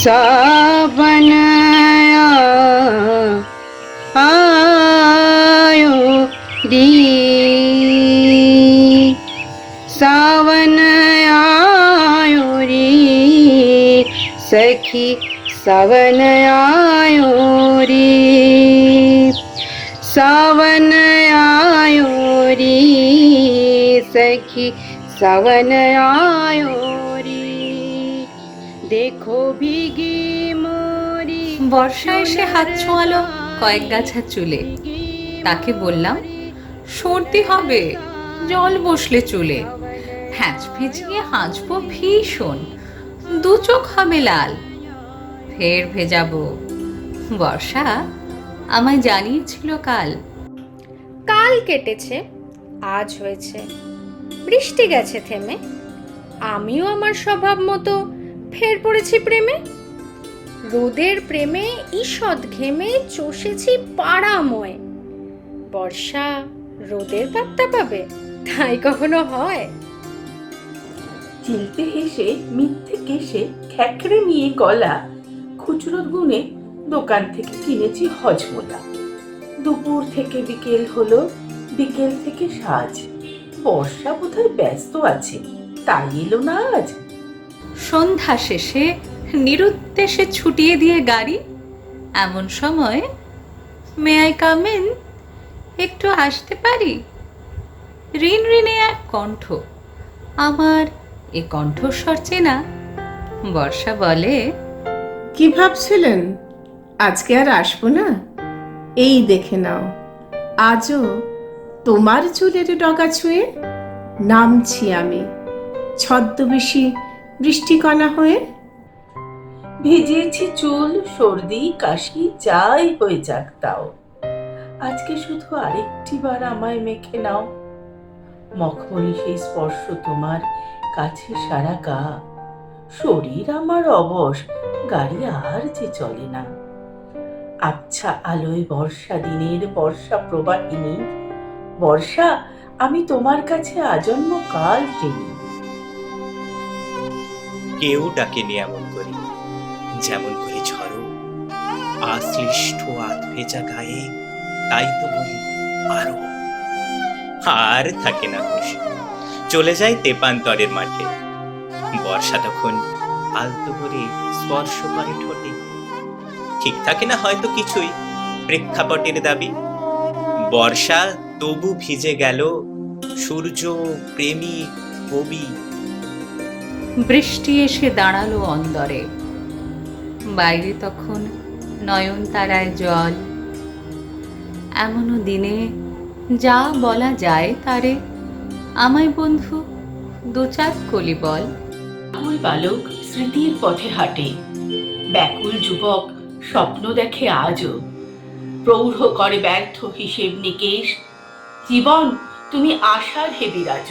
सा बनया आयो दी। सावन आयो री सखी सावन आयो आयोी सावन आयो री सखी सावन आयो आयोी देखो भी বর্ষা এসে হাত ছোঁয়ালো কয়েক গাছা চুলে। তাকে বললাম, সর্দি হবে, জল বসলে চুলে। হ্যাঁচ ভেজিয়ে হাঁচবো ভীষণ, দু চোখ হবে লাল। ফের ভেজাবো। বর্ষা আমায় জানিয়েছিল কাল। কাল কেটেছে, আজ হয়েছে। বৃষ্টি গেছে থেমে। আমিও আমার স্বভাব মতো ফের পড়েছি প্রেমে। রোদের প্রেমে ঈষৎ ঘেমে চষেছি পাড়াময়। বর্ষা রোদের পাত্তা পাবে? তাই কখনো হয়? চিলতে হেসে মিথ্যে কেসে খ্যাকড়ে নিয়ে গলা খুচরো গুনে দোকান থেকে কিনেছি হজমোলা। দুপুর থেকে বিকেল হলো বিকেল থেকে সাজ। বর্ষা বোধহয় ব্যস্ত আছে তাই এলো না আজ। সন্ধ্যা শেষে নিরুদ্দেশে ছুটিয়ে দিয়ে গাড়ি। এমন সময় মে আই কাম কামেন একটু আসতে পারি? ঋণ ঋণে এক কণ্ঠ। আমার এ কণ্ঠস্বর চেনা। বর্ষা বলে, কি ভাবছিলেন? আজকে আর আসব না? এই দেখে নাও, আজও তোমার চুলের ডগা ছুঁয়ে নামছি আমি। ছদ্মবেশী বৃষ্টিকণা হয়ে ভিজিয়েছি চুল, সর্দি, কাশি, যাই হয়ে যাক তাও। আজকে শুধু আরেকটি বার আমায় মেখে নাও। মখমলি সেই স্পর্শ তোমার কাছে সারা গা। শরীর আমার অবশ, গাড়ি আর যে চলে না। আচ্ছা আলোয় বর্ষা, দিনের বর্ষা প্রবাহিনী। বর্ষা, আমি তোমার কাছে আজন্ম কাল ঋণী কেউ ডাকেনি এমন করে। যেমন করে ঝড়ো আশ্লিষ্ট আধ ভেজা গায়ে, তাই তো বলি আরও। আর থাকে না হুঁশ। চলে যায় তেপান্তরের মাঠে। বর্ষা তখন আলতো করে স্পর্শ করে ঠোঁটে। ঠিক থাকে না হয়তো কিছুই প্রেক্ষাপটের দাবি। বর্ষা তবু ভিজে গেল সূর্য, প্রেমী, কবি। বৃষ্টি এসে দাঁড়াল অন্দরে। বাইরে তখন নয়ন তারায় জল। এমনও দিনে যা বলা যায় তারে। আমায় বন্ধু দু চার কলি বল। আমল বালক স্মৃতির পথে হাঁটে। ব্যাকুল যুবক স্বপ্ন দেখে আজও। প্রৌঢ় করে ব্যর্থ হিসেব নিকেশ জীবন তুমি আশার হে বিরাজ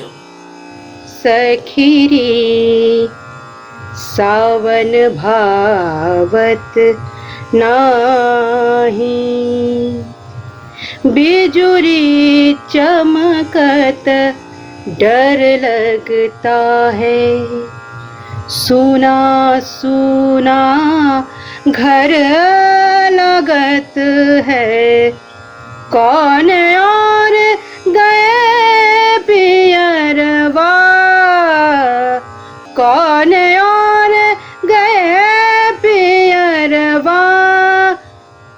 সখিরে सावन भावत नाही। बिजुरी चमकत डर लगता है। सुना सुना, घर लगत है। कौन और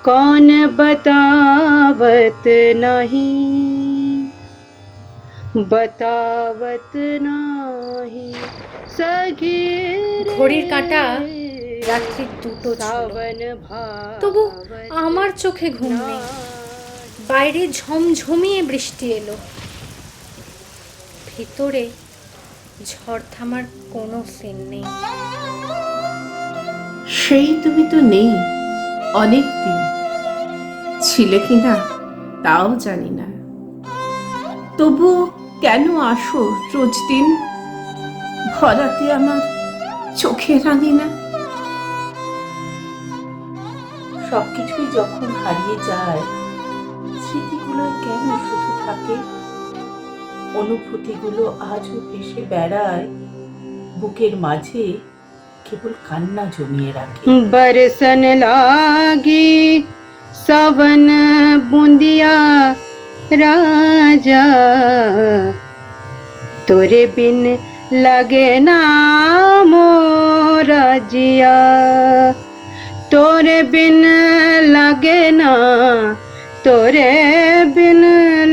कौन बतावत नहीं बतावत नहीं सगी ঘড়ির কাঁটা রাত্রি দুটো ছিল। সাবন তবু আমার চোখে ঘুম নেই বাইরে ঝমঝমিয়ে বৃষ্টি এলো ভিতরে ঝড় থামার কোনো সিন নেই সেই তুমি তো নেই অনেক দিন ছিলে কি না তাও জানি না। তবু কেন আসো রোজ দিন? ভরাতে আমার চোখে রাঙি না সবকিছুই যখন হারিয়ে যায় স্মৃতিগুলো কেন শুধু থাকে? অনুভূতিগুলো আজও ভেসে বেড়ায় বুকের মাঝে কেবল কান্না জমিয়ে রাখে। বরসন লাগে सावन बूंदिया राजा तोरे बिन लगे ना मोरा जिया तोरे बिन लगे ना तोरे बिन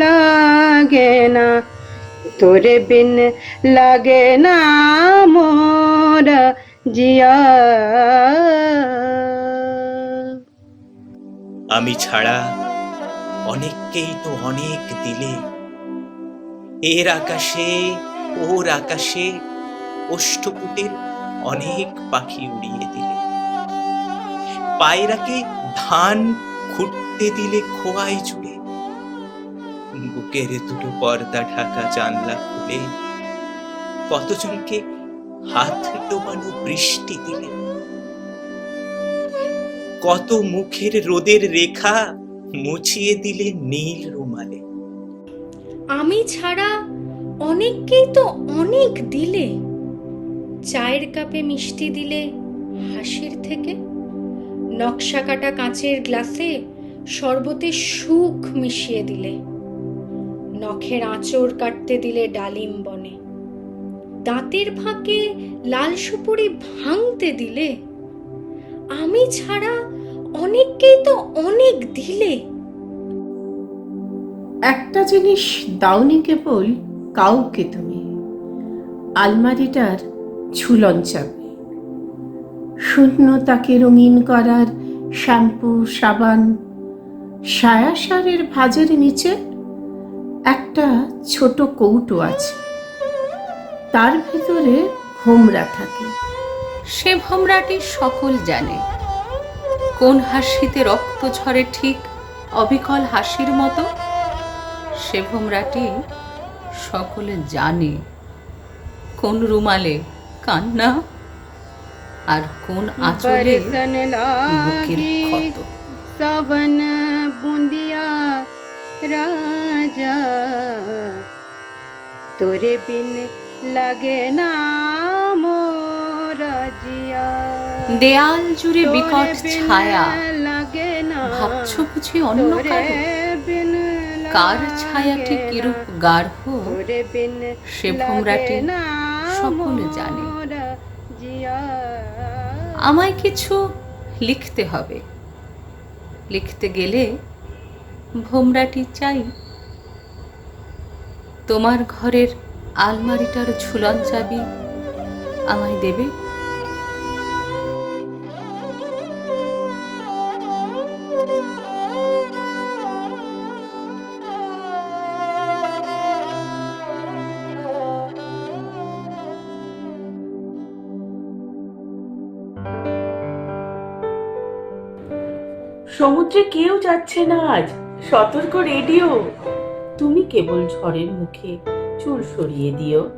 लगे ना तोरे बिन लगे ना मोरा জিয়া আমি ছাড়া অনেককেই তো অনেক দিলে। এর আকাশে, ওর আকাশে অষ্টপুটের অনেক পাখি উড়িয়ে দিলে। পায়রাকে ধান খুঁটতে দিলে খোয়াই জুড়ে বুকের দুটো পর্দা ঢাকা জানলা খুলে। কতজনকে হাত ডোবানো বৃষ্টি দিলে। কত মুখের রোদের রেখা মুছিয়ে দিলে নীল রুমালে। আমি ছাড়া অনেককেই তো অনেক দিলে। চায়ের কাপে মিষ্টি দিলে হাসির থেকে। নকশা কাটা কাঁচের গ্লাসে শরবতে সুখ মিশিয়ে দিলে। নখের আঁচড় কাটতে দিলে ডালিম বনে। দাঁতের ফাঁকে লাল সুপুরি ভাঙতে দিলে আমি ছাড়া অনেককেই তো অনেক দিলে। একটা জিনিস দাওনি কেবল কাউকে তুমি। আলমারিটার ঝুলন চাবি শূন্যতাকে রঙিন করার শ্যাম্পু, সাবান সায়া সারের ভাজের নিচে একটা ছোট কৌটো আছে। তার ভিতরে হোমরা থাকে। সে ভমরাটি সকল জানে। কোন হাসিতে রক্ত ঝরে ঠিক অবিকল হাসির মতো সে ভমরাটি সকলে জানে। কোন রুমালে কান্না আর কোন আচরে সবন বুন্দিয়া রাজা তোরে বিন লাগে না দেয়াল জুড়ে বিকট ছায়া। ভাবছ বুঝি অন্য কার? ছায়াটি কিরূপ গাঢ়? সে ভোমরাটি সকলে জানে। আমায় কিছু লিখতে হবে। লিখতে গেলে ভোমরাটি চাই। তোমার ঘরের আলমারিটার ঝুলন চাবি আমায় দেবে? সমুদ্রে কেউ যাচ্ছে না আজ। সতর্ক রেডিও। তুমি কেবল ঝড়ের মুখে চুল সরিয়ে দিও।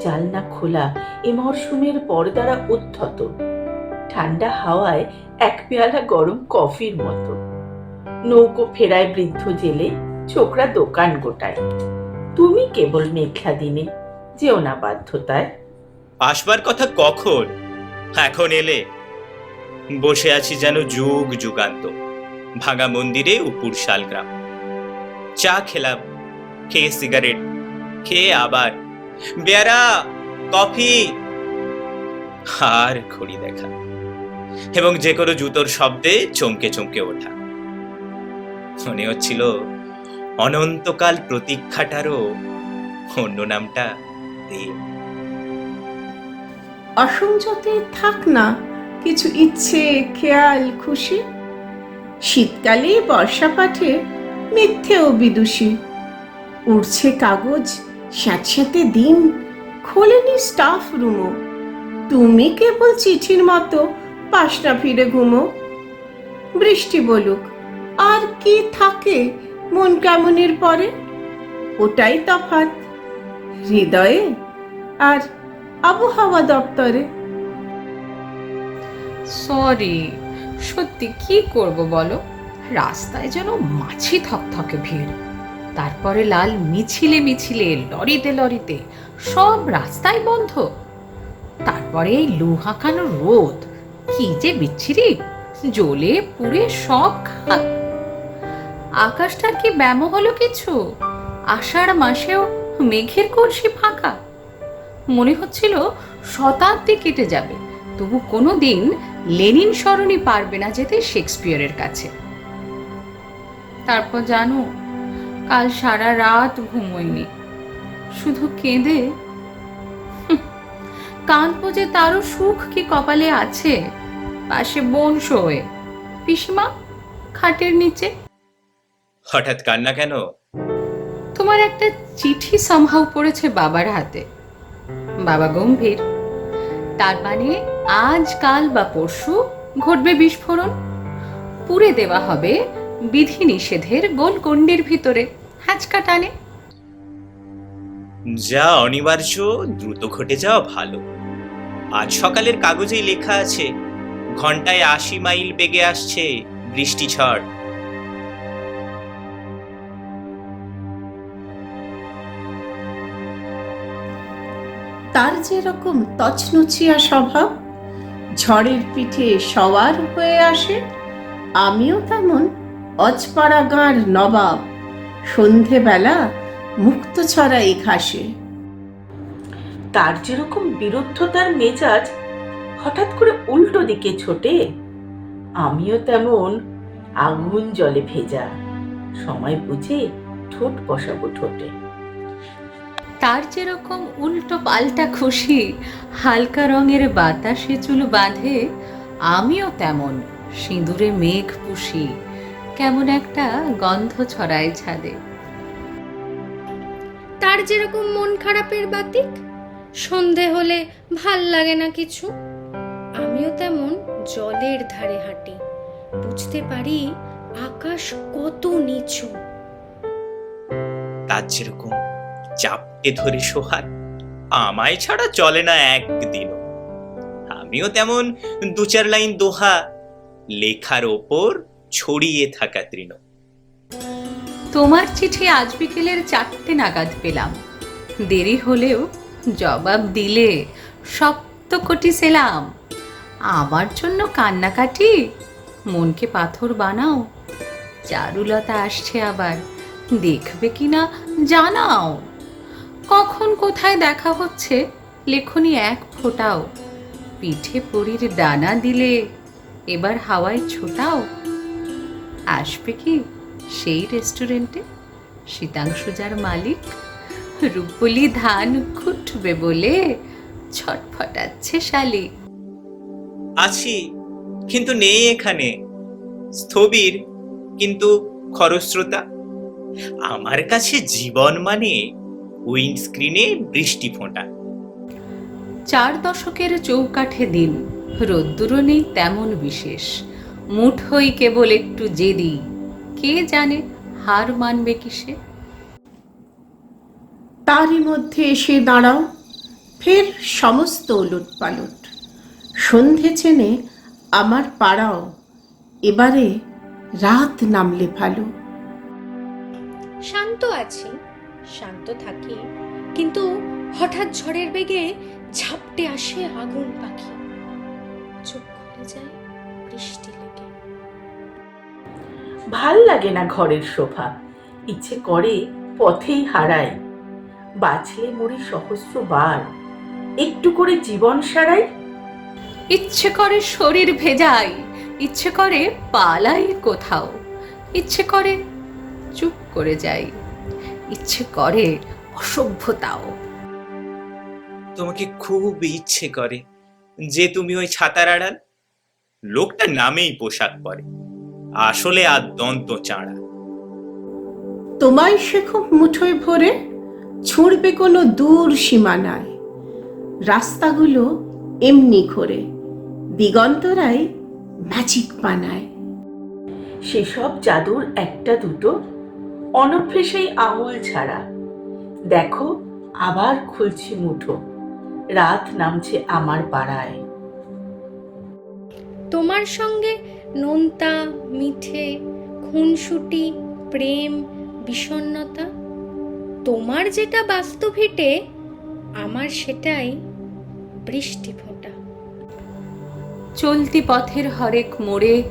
জালনা খোলা, এ মরশুমের পর্দারা উদ্ধত। ঠান্ডা হাওয়ায় এক পেয়ালা গরম কফির মতো। নৌকো ফেরায় বৃদ্ধ জেলে, ছোকরা দোকান গোটায়। তুমি কেবল মেঘলা দিনে, যেও না বাধ্যতায়। আসবার কথা কখন? এখন এলে। বসে আছি যেন যুগ যুগান্ত। ভাঙা মন্দিরে উপুর শালগ্রাম। চা খেলাম, খেয়ে সিগারেট, খেয়ে আবার, বেয়ারা, কফি। আর ঘড়ি দেখা। এবং যে কোনো জুতোর শব্দে চমকে চমকে ওঠা। মনে হচ্ছিল অনন্তকাল প্রতীক্ষাটারও অন্য নামটা প্রেম অসংযতে থাক না। কিছু ইচ্ছে, খেয়াল, খুশি? শীতকালে বর্ষা পাঠে মিথ্যেও বিদুষী। উড়ছে কাগজ, স্যাঁতস্যাঁতে দিন, খোলেনি স্টাফ রুমও তুমি কেবল চিঠির মতো পাশনা ফিরে ঘুমো। বৃষ্টি বলুক, আর কি থাকে মন কেমনের পরে? ওটাই তফাৎ। হৃদয়ে আর আবহাওয়া দপ্তরে সরি সত্যি কি করব বলো? রাস্তায় যেন মাছি থকথকে ভিড়। তারপরে লাল মিছিলে মিছিলে, লরিতে লরিতে, সব রাস্তায় বন্ধ। তারপরে এই লুহাকানো রোদ, কি যে বিচ্ছিরি, জ্বলে পুড়ে সব আকাশটার কি ব্যামো হলো কিছু? আষাঢ় মাসেও মেঘের কলসি ফাঁকা। মনে হচ্ছিল শতাব্দী কেটে যাবে, তবু কোনো দিন লেনিন স্মরণই পারবে না যেতে শেক্সপিয়ারের কাছে। তারপর জানো কাল সারা রাত ঘুমোয়নি। শুধু কেঁদে কাঁদবো যে তারও সুখ কি কপালে আছে? পাশে বোন শোয়ে। পিসিমা খাটের নিচে। হঠাৎ কান্না কেন? তোমার একটা চিঠি সম্হাও পড়েছে বাবার হাতে। বাবা গম্ভীর। তার মানে আজ কাল বা পরশু ঘটবে বিস্ফোরণ। পুড়ে দেওয়া হবে বিধি নিষেধের গোল গণ্ডির ভিতরে। হ্যাচকা টানে। যা অনিবার্য দ্রুত ঘটে যাওয়া ভালো। আজ সকালের কাগজেই লেখা আছে ঘন্টায় আশি মাইল বেগে আসছে বৃষ্টি ঝড়। তার যেরকম তছনছিয়া স্বভাব ঝড়ের পিঠে সওয়ার হয়ে আসে। আমিও তেমন অজপাড়া গাঁর নবাব। সন্ধেবেলা মুক্ত ছড়াই ঘাসে। তার যেরকম বিরুদ্ধতার মেজাজ, হঠাৎ করে উল্টো দিকে ছোটে। আমিও তেমন আগুন জলে ভেজা। সময় বুঝে ঠোঁট বসাবো ঠোঁটে। তার যেরকম উল্টো পাল্টা খুশি হালকা রঙের বাতাসে চুল বাঁধে আমিও তেমন সিঁদুরে মেঘ পুষি কেমন একটা গন্ধ ছড়ায় ছাদে। তার যেরকম মন খারাপের বাতিক সন্ধে হলে ভালো লাগে না কিছু। আমিও তেমন জলের ধারে হাঁটি বুঝতে পারি আকাশ কত নিচু। তার যেরকম চাপটে ধরে সোহাগ আমায় ছাড়া চলে না একদিনও। আমিও তেমন দু চার লাইন দোহা, লেখার ওপর ছড়িয়ে থাকা তৃণ। তোমার চিঠি আজ বিকেলের চারটে নাগাদ পেলাম। দেরি হলেও জবাব দিলে সপ্ত কোটি সেলাম। আমার জন্য কান্নাকাটি, মনকে পাথর বানাও। চারুলতা আসছে আবার। দেখবে কিনা জানাও। কখন কোথায় দেখা হচ্ছে? লেখনি এক ফোটাও। পিঠে পরির ডানা দিলে এবার হাওয়ায় ছোটাও। আসবে কি সেই রেস্টুরেন্টে শীতাংশু যার মালিক, রূপলি ধান খুটবে বলে ছটফটাচ্ছে শালিক। আছি, কিন্তু নেই এখানে। স্থবির, কিন্তু খরস্রোতা। আমার কাছে জীবন মানে উইন্ডস্ক্রিনে বৃষ্টি ফোঁটা। চার দশকের চৌকাঠে দিন রোদ্দুরও নেই তেমন বিশেষ। মুঠোই কেবল একটু জেদি কে জানে হার মানবে কিসে? তারই মধ্যে এসে দাঁড়াও ফের সমস্ত উলট পালট সন্ধে চেনে আমার পাড়াও এবারে রাত নামলে ভালো। শান্ত আছি। শান্ত থাকি কিন্তু হঠাৎ ঝড়ের বেগে ঝাপটে আসে আগুন পাখি। চোখ খুলে যায় বৃষ্টি লেগে। ভালো লাগে না ঘরের শোভা। ইচ্ছে করে পথেই হারাই। বাঁচলে মরি সহস্র বার। একটু করে জীবন সারাই। ইচ্ছে করে শরীর ভেজাই। ইচ্ছে করে পালাই কোথাও। ইচ্ছে করে চুপ করে যাই। ইচ্ছে করে অসভ্যতাও। তোমাকে খুব ইচ্ছে করে যে তুমি ওই ছাতার আড়াল? লোকটা নামেই পোশাক পরে। আসলে আর দন্ত চাঁড়া। তোমায় সে খুব মুঠোয় ভরে ছুঁড়বে কোনো দূর সীমানায়। রাস্তাগুলো এমনি করে দিগন্তরাই ম্যাজিক বানায় সেসব জাদুর একটা দুটো অনভ্যেসেই আঙুল ছাড়া। দেখো আবার খুলছি মুঠো। রাত নামছে আমার পাড়ায়। তোমার সঙ্গে নোনতা মিঠে খুনসুটি প্রেম বিষণ্ণতা তোমার যেটা বাস্তব হেঁটে আমার সেটাই বৃষ্টি ফোঁটা। চলতি পথের হরেক মোড়ে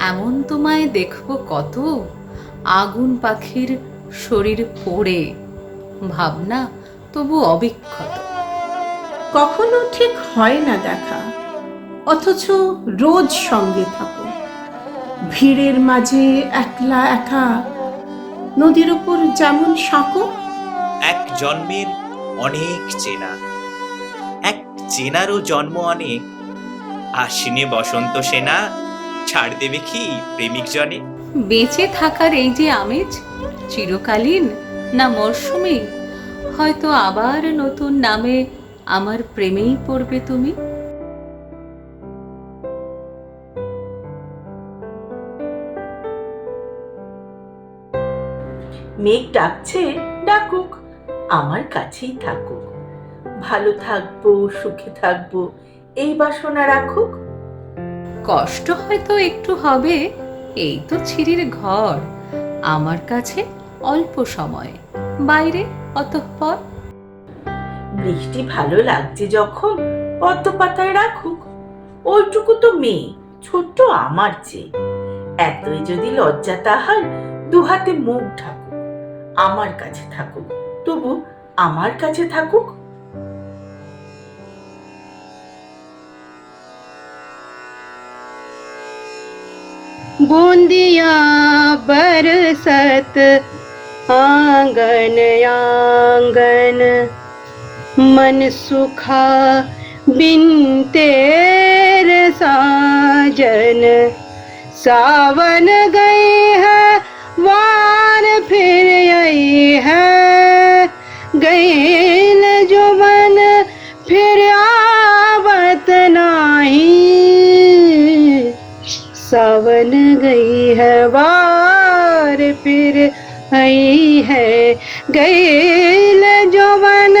এমন তোমায় দেখব কত? আগুন পাখির শরীর পড়ে। ভাবনা তবু অবিক্ষত। কখনো ঠিক হয় না দেখা অথচ রোজ সঙ্গে থাকো। ভিড়ের মাঝে একলা একা নদীর উপর যেমন সাঁকো এক জন্মের অনেক চেনা এক চেনারও জন্ম অনেক আশ্বিনে বসন্ত সেনা ছাড় দেবে কি প্রেমিক জনে? বেঁচে থাকার এই যে আমেজ চিরকালীন না মরশুমে? হয়তো আবার নতুন নামে আমার প্রেমেই পড়বে তুমি? মেঘ ডাকছে ডাকুক আমার কাছেই থাকুক। ভালো থাকব সুখে থাকব এই বাসনা রাখুক। কষ্ট হয়তো একটু হবে এই তো ছিরির ঘর। আমার কাছে অল্প সময়। বাইরে অতঃপর। বৃষ্টি ভালো লাগছে যখন? পদ্ম পাতায় রাখুক। ওইটুকু তো মেয়ে, ছোট্ট আমার চেয়ে। এতই যদি লজ্জা তাহার, দুহাতে মুখ ঢাকুক। আমার কাছে থাকুক। তবু আমার কাছে থাকুক। बूंदिया बरसत आंगन आंगन। मन सुखा बिन तेरे साजन। सावन गई है वार सावन गई है बार फिर आई है। गईल जो मन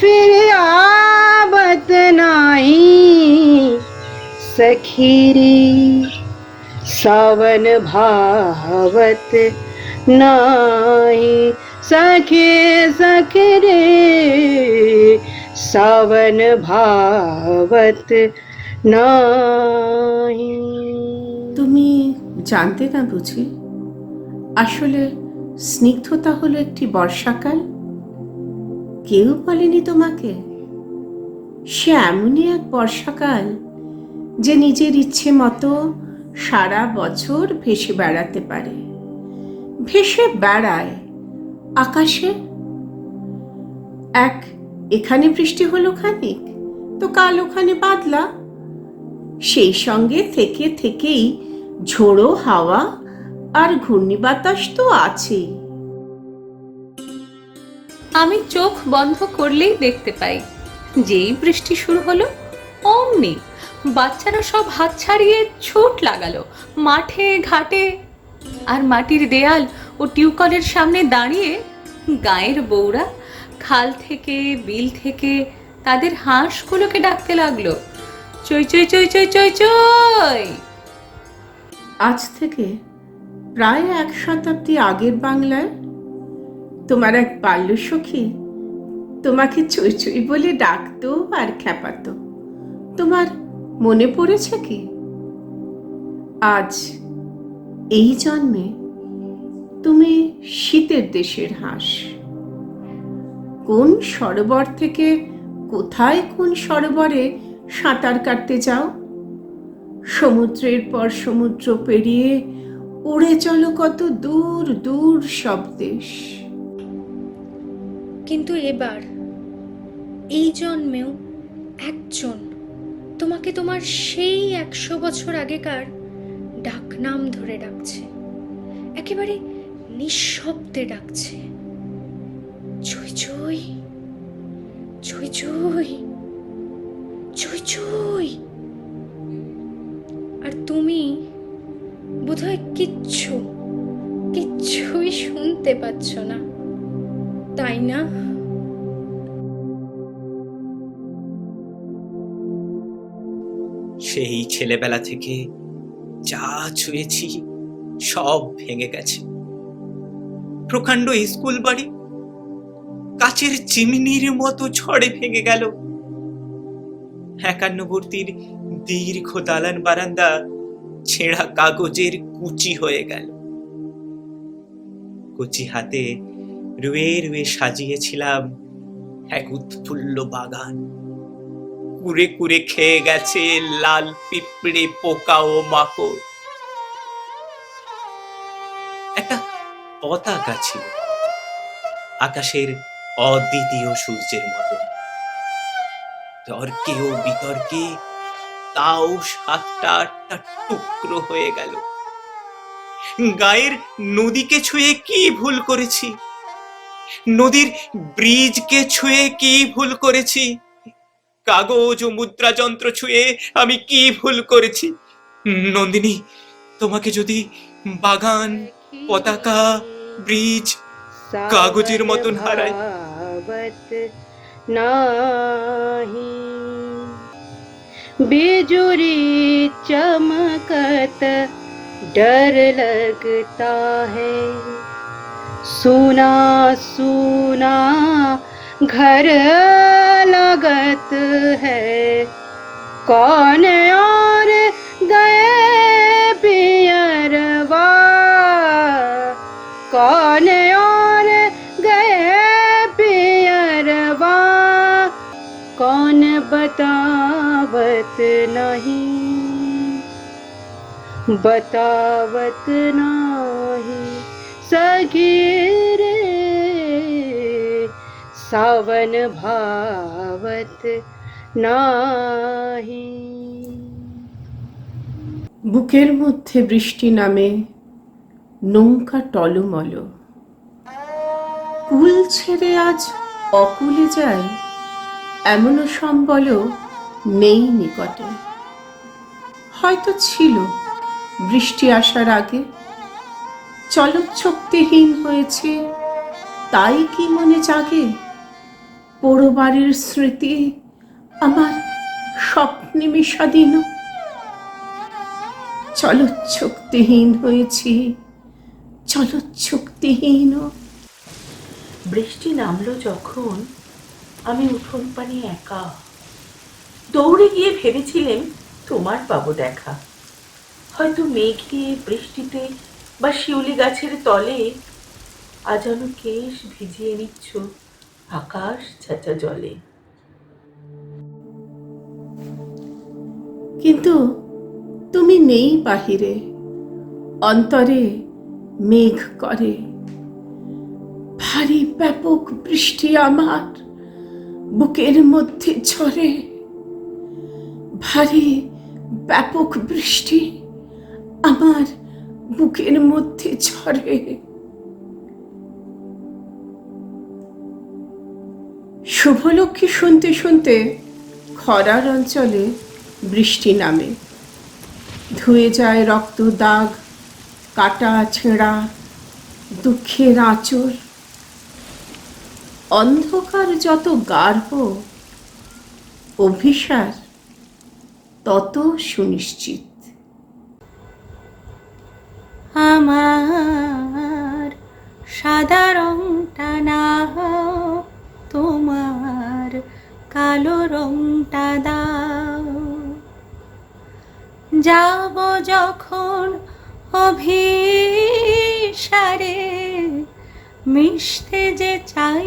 फिर आवत नाही सखीरी, सावन भावत नाही सखे सखे रे, सावन भावत नाही জানতে না বুঝি, আসলে স্নিগ্ধতা হলো একটি বর্ষাকাল? কেউ বলেনি তোমাকে? সে এমনই এক বর্ষাকাল যে নিজের ইচ্ছে মতো সারা বছর ভেসে বেড়াতে পারে। ভেসে বেড়ায় আকাশে? এক, এখানে বৃষ্টি হলো খানিক, তো কাল ওখানে বাদলা। সেই সঙ্গে থেকে থেকেই ঝোড়ো হাওয়া আর ঘূর্ণি বাতাস তো আছেই। আমি চোখ বন্ধ করলেই দেখতে পাই, যেই বৃষ্টি শুরু হলো, অমনি বাচ্চারা সব হাত ছাড়িয়ে ছুট লাগালো, মাঠে, ঘাটে। আর মাটির দেয়াল ও টিউকলের সামনে দাঁড়িয়ে গায়ের বউরা খাল থেকে, বিল থেকে তাদের হাঁসগুলোকে ডাকতে লাগল, চই চই চই চই চই চই! আজ থেকে প্রায় এক শতাব্দী আগের বাংলায়? তোমার এক বাল্যসখী তোমাকে চই চই বলে ডাকতো আর খ্যাপাতো। তোমার মনে পড়েছে কি? আজ এই জন্মে তুমি শীতের দেশের হাঁস। কোন সরোবর থেকে কোথায় কোন সরোবরে সাঁতার কাটতে যাও? সমুদ্রের পর সমুদ্র পেরিয়ে উড়ে চলো কত দূর দূর সব দেশ। কিন্তু এবার এই জন্মেও একজন, তোমাকে তোমার সেই একশো বছর আগেকার ডাকনাম ধরে ডাকছে, একেবারে নিঃশব্দে ডাকছে। চই চই চই চই চই আর তুমি বোধহয় কিচ্ছু, কিচ্ছুই শুনতে পাচ্ছ না। তাই না? সেই ছেলেবেলা থেকে যা ছুঁয়েছি সব ভেঙে গেছে। প্রকাণ্ড স্কুল বাড়ি, কাচের চিমনির মতো ঝড়ে ভেঙে গেল। একান্নবর্তীর দীর্ঘ দালান বারান্দা, ছেঁড়া কাগজের কুচি হয়ে গেল। কুচি হাতে রুয়ে রুয়ে সাজিয়েছিলাম এক উৎফুল্ল বাগান। কুড়ে কুড়ে খেয়ে গেছে লাল পিঁপড়ে, পোকা ও মাকড়। একটা পতাকা ছিল, আকাশের অদ্বিতীয় সূর্যের মতো। তর্কে ও বিতর্কে তাও সাতটা আটটা টুকরো হয়ে গেল। গায়ের নদীকে ছুঁয়ে কি ভুল করেছি? নদীর ব্রিজকে ছুঁয়ে কি ভুল করেছি? কাগজ ও মুদ্রা যন্ত্র ছুঁয়ে আমি কি ভুল করেছি? নন্দিনী, তোমাকে যদি বাগান, পতাকা, ব্রিজ, কাগজের মতন হারায়। নাহি। बिजुरी चमकत डर लगता है। सुना सुना घर लगत है। कौन और गए पियरवा कौन और गए पियरवा कौन बतावत नहीं बतावत नहीं सगीरे सावन भावत नाही বুকের মধ্যে বৃষ্টি নামে নৌকা টলমল কুল ছেড়ে আজ অকুলে যায় এমনও সম্বল নেই নিকটে। হয়তো ছিল বৃষ্টি আসার আগে। চলচ্ছক্তিহীন হয়েছে, তাই কি মনে জাগে? পোড়ো স্মৃতি আমার স্বপ্নে বিষাদীন চলচ্ছক্তিহীন হয়েছি চলচ্ছক্তিহীন বৃষ্টি নামলো যখন আমি উঠোন পানি একা। দৌড়ে গিয়ে ভেবেছিলেন তোমার পাবো দেখা। হয়তো মেঘে বৃষ্টিতে বা শিউলি গাছের তলে আজানো কেশ ভিজিয়ে নিচ্ছ আকাশ ছাঁচা জলে। কিন্তু তুমি নেই বাহিরে, অন্তরে মেঘ করে। ভারী ব্যাপক বৃষ্টি আমার বুকের মধ্যে ঝরে। ভারী ব্যাপক বৃষ্টি আমার বুকের মধ্যে ঝরে। শুভলক্ষ্মী শুনতে শুনতে খরার অঞ্চলে বৃষ্টি নামে। ধুয়ে যায় রক্ত দাগ, কাটা ছেঁড়া, দুঃখের আঁচড় অন্ধকার যত গার্হ অভিসার তত সুনিশ্চিত। আমার সাদা রংটা না তোমার কালো রংটা দাও। যাব যখন অভিসারে, মিশতে যে চাই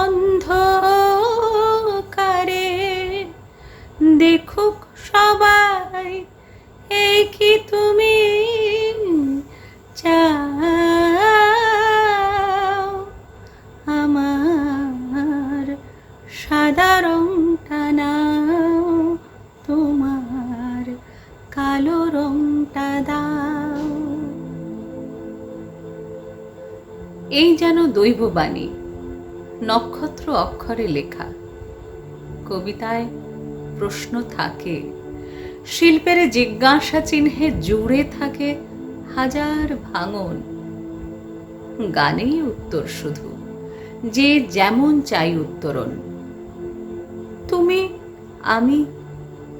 অন্ধকারে, দেখুক সবাই এই কি তুমি চাও। আমার সাদা রংটা নাও, তোমার কালো রংটা দাও। এই যেন দৈববাণী, নক্ষত্র অক্ষরে লেখা, কবিতায় প্রশ্ন থাকে। শিল্পের জিজ্ঞাসা চিহ্নে জুড়ে থাকে হাজার ভাঙন। গানেই উত্তর শুধু, যে যেমন চাই উত্তরণ। তুমি, আমি,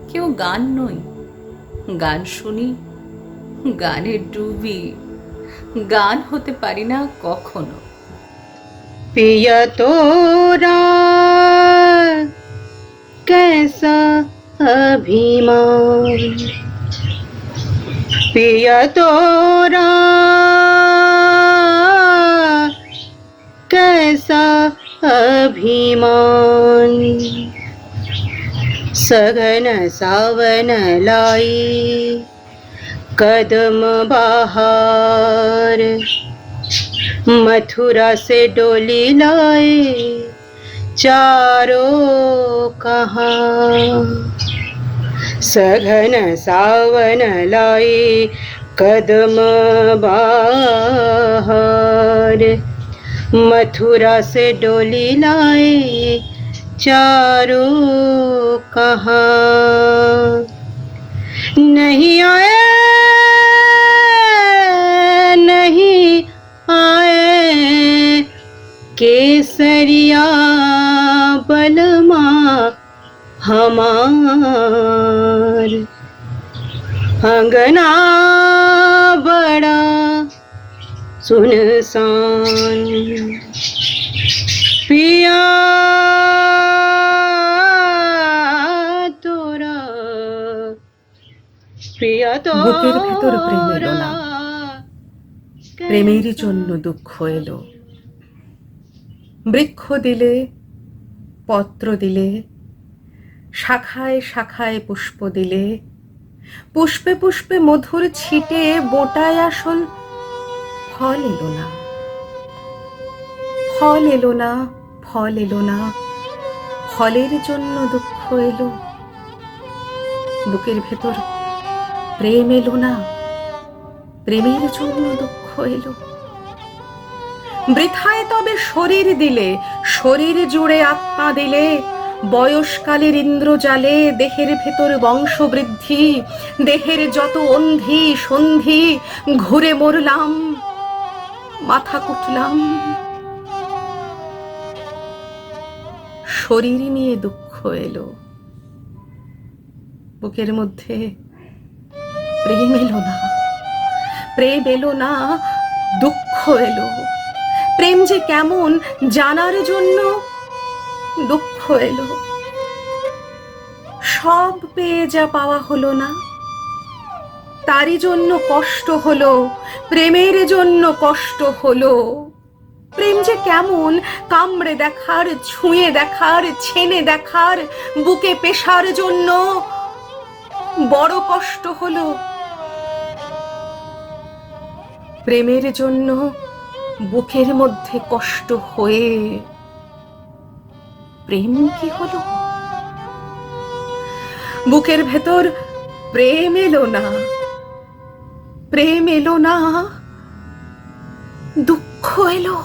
কেউ গান নই। গান শুনি, গানে ডুবি। গান হতে পারি না কখনো। প্রিয় তোরা कैसा अभिमान। पिया तोरा, कैसा अभिमान। सघन सावन लाई, कदम बाहर। मथुरा से डोली लाए चारों कहा। सघन सावन लाए कदम बाहर। मथुरा से डोली लाए चारों कहा। नहीं आए नहीं आए केसरिया। बलमा हमार अंगना बड़ा सुनसान पिया তোরা প্রিয়া বুকের ভেতর প্রেম এলো না। তোরা প্রেমেরই জন্য দুঃখ এলো বৃক্ষ দিলে পত্র দিলে, শাখায় শাখায় পুষ্প দিলে, পুষ্পে পুষ্পে মধুর ছিটে বোটায় আসল ফল এলো না। ফল এলো না, ফল এলো না, ফলের জন্য দুঃখ এলো। বুকের ভেতর প্রেম এলো না, প্রেমের জন্য দুঃখ এলো। বৃথায় তবে শরীর দিলে, শরীর জুড়ে আত্মা দিলে। বয়সকালের ইন্দ্রজালে দেহের ভেতর বংশবৃদ্ধি, দেহের যত অন্ধি সন্ধি, ঘুরে মরলাম, মাথা কুটলাম। শরীর নিয়ে দুঃখ এলো। বুকের মধ্যে প্রেম এলো না, প্রেম এলো না, দুঃখ এলো। প্রেম যে কেমন জানার জন্য দুঃখ এলো। সব পেয়ে যা পাওয়া হলো না। তারই জন্য কষ্ট হলো, প্রেমের জন্য কষ্ট হলো। প্রেম যে কেমন কামড়ে দেখার, ছুঁয়ে দেখার, ছেনে দেখার, বুকে পেশার জন্য বড় কষ্ট হলো। প্রেমের জন্য বুকের মধ্যে কষ্ট হয়ে প্রেম কি হলো? বুকের ভেতর প্রেম এলো না, প্রেম এলো না, দুঃখ এলো।